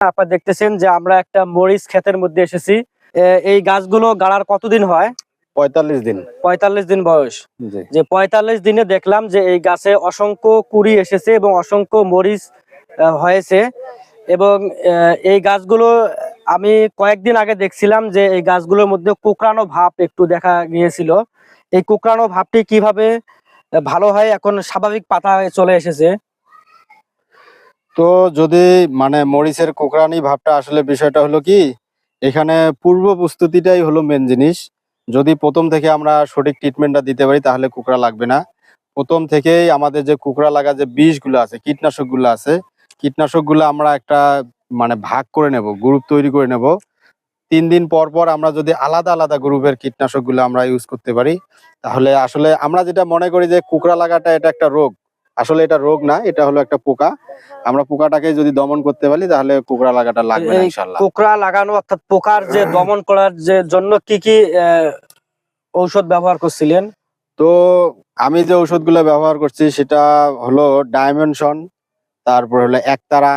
আপনারা দেখতেছেন যে আমরা একটা মরিচ ক্ষেতের মধ্যে এসেছি। এই গাছগুলো গাড়ার কতদিন হয়? পঁয়তাল্লিশ দিন। পঁয়তাল্লিশ দিন বয়স। যে পঁয়তাল্লিশ দিনে দেখলাম যে এই গাছে অসংখ্য কুড়ি এসেছে এবং অসংখ্য মরিচ হয়েছে। এবং এই গাছগুলো আমি কয়েকদিন আগে দেখছিলাম যে এই গাছগুলোর মধ্যে কোকড়ানো ভাব একটু দেখা গিয়েছিল। এই কোকড়ানো ভাবটি কীভাবে ভালো হয়? এখন স্বাভাবিক পাতা হয়ে চলে এসেছে। তো যদি মানে মরিচের কোকড়ানি ভাবটা আসলে বিষয়টা হলো কি, এখানে পূর্ব প্রস্তুতিটাই হলো মেন জিনিস। যদি প্রথম থেকে আমরা সঠিক ট্রিটমেন্টটা দিতে পারি তাহলে কুকড়া লাগবে না। প্রথম থেকেই আমাদের যে কুকড়া লাগা যে বিষগুলো আছে, কীটনাশকগুলো আছে, কীটনাশকগুলো আমরা একটা মানে ভাগ করে নেব গ্রুপ তৈরি করে নেব। তিন দিন পর পর আমরা যদি আলাদা আলাদা গ্রুপের কীটনাশকগুলো আমরা ইউজ করতে পারি, তাহলে আসলে আমরা যেটা মনে করি যে কুকড়া লাগাটা এটা একটা রোগ। আসলে এটা রোগ না এটা হলো একটা পোকা। আমরা পোকাটাকে যদি দমন করতে পারি তাহলে কুকড়া লাগাটা লাগবে না এই লাগানো অর্থাৎ পোকার যে দমন করার যে জন্য কি কি ঔষধ ব্যবহার করছিলেন? তো আমি যে ওষুধগুলো ব্যবহার করছি সেটা হলো ডায়মেনশন তারপর হলো একতারা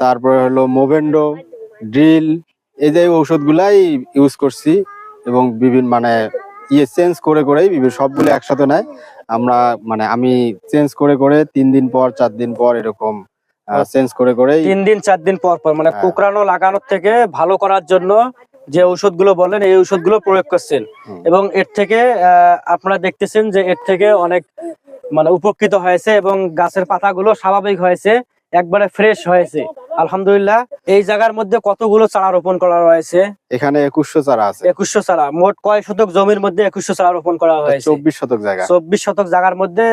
তারপরে হলো মোভেন্ডো ড্রিল এই যে ঔষধগুলাই ইউজ করছি এবং বিভিন্ন মানে ইয়ে চেঞ্জ করে করেই বিভিন্ন সবগুলো একসাথে নেয়। আমরা মানে আমি চেঞ্জ করে করে তিন দিন পর চার দিন পর এরকম চেঞ্জ করে করেই তিন দিন চার দিন পর পর মানে হ্যাঁ। কোকড়ানো লাগানোর থেকে ভালো করার জন্য যে ঔষধগুলো বললেন এই ঔষধগুলো প্রয়োগ করছেন। এবং এর থেকে আহ, আপনারা দেখতেছেন যে এর থেকে অনেক মানে উপকৃত হয়েছে এবং গাছের পাতাগুলো স্বাভাবিক হয়েছে একবারে ফ্রেশ হয়েছে। আলহামদুলিল্লাহ এই জায়গার মধ্যে কতগুলো চারা রোপণ করা হয়েছে? এখানে একুশশো চারা আছে। একুশশো চারা মোট কয় শতক জমির মধ্যে একুশশো চারা রোপণ করা হয়েছে? চব্বিশ শতক জায়গা। চব্বিশ শতক জায়গার মধ্যে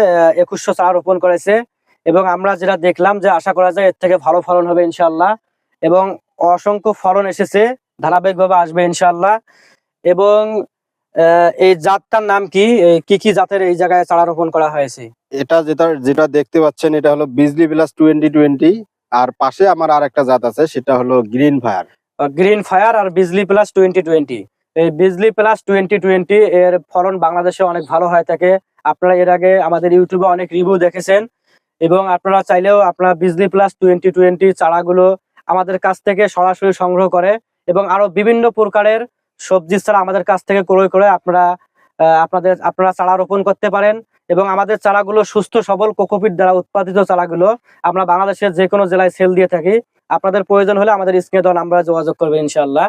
একুশশো চারা রোপণ করেছে এবং আমরা যেটা দেখলাম যে আশা করা যায় এর থেকে ভালো ফলন হবে ইনশাল্লাহ এবং অসংখ্য ফলন এসেছে ধারাবাহিকভাবে আসবে ইনশাল্লাহ এবং এই জাতটার নাম কি? কি কি জাতের এই জায়গায় চারা রোপণ করা হয়েছে? এটা যেটা যেটা দেখতে পাচ্ছেন এটা হলো বিজলি প্লাস টোয়েন্টি টোয়েন্টি আর পাশে আমার আর একটা জাত আছে, সেটা হলো গ্রিন ফায়ার গ্রিন ফায়ার আর বিজলি প্লাস টোয়েন্টি টোয়েন্টি এই বিজলি প্লাস টোয়েন্টি টোয়েন্টি এর ফলন বাংলাদেশে অনেক ভালো হয়ে থাকে। আপনারা এর আগে আমাদের ইউটিউবে অনেক রিভিউ দেখেছেন। এবং আপনারা চাইলেও আপনারা বিজলি প্লাস টোয়েন্টি টোয়েন্টি চারাগুলো আমাদের কাছ থেকে সরাসরি সংগ্রহ করে এবং আরও বিভিন্ন প্রকারের সবজি ছাড়া আমাদের কাছ থেকে ক্রয় করে আপনারা আপনাদের, আপনারা চারা রোপণ করতে পারেন এবং আমাদের চারাগুলো সুস্থ, সবল কোকোপিট দ্বারা উৎপাদিত চারাগুলো আমরা বাংলাদেশের যে কোনো জেলায় সেল দিয়ে থাকি। আপনাদের প্রয়োজন হলে আমাদের স্ক্রিনে দল আমরা যোগাযোগ করব ইনশাল্লাহ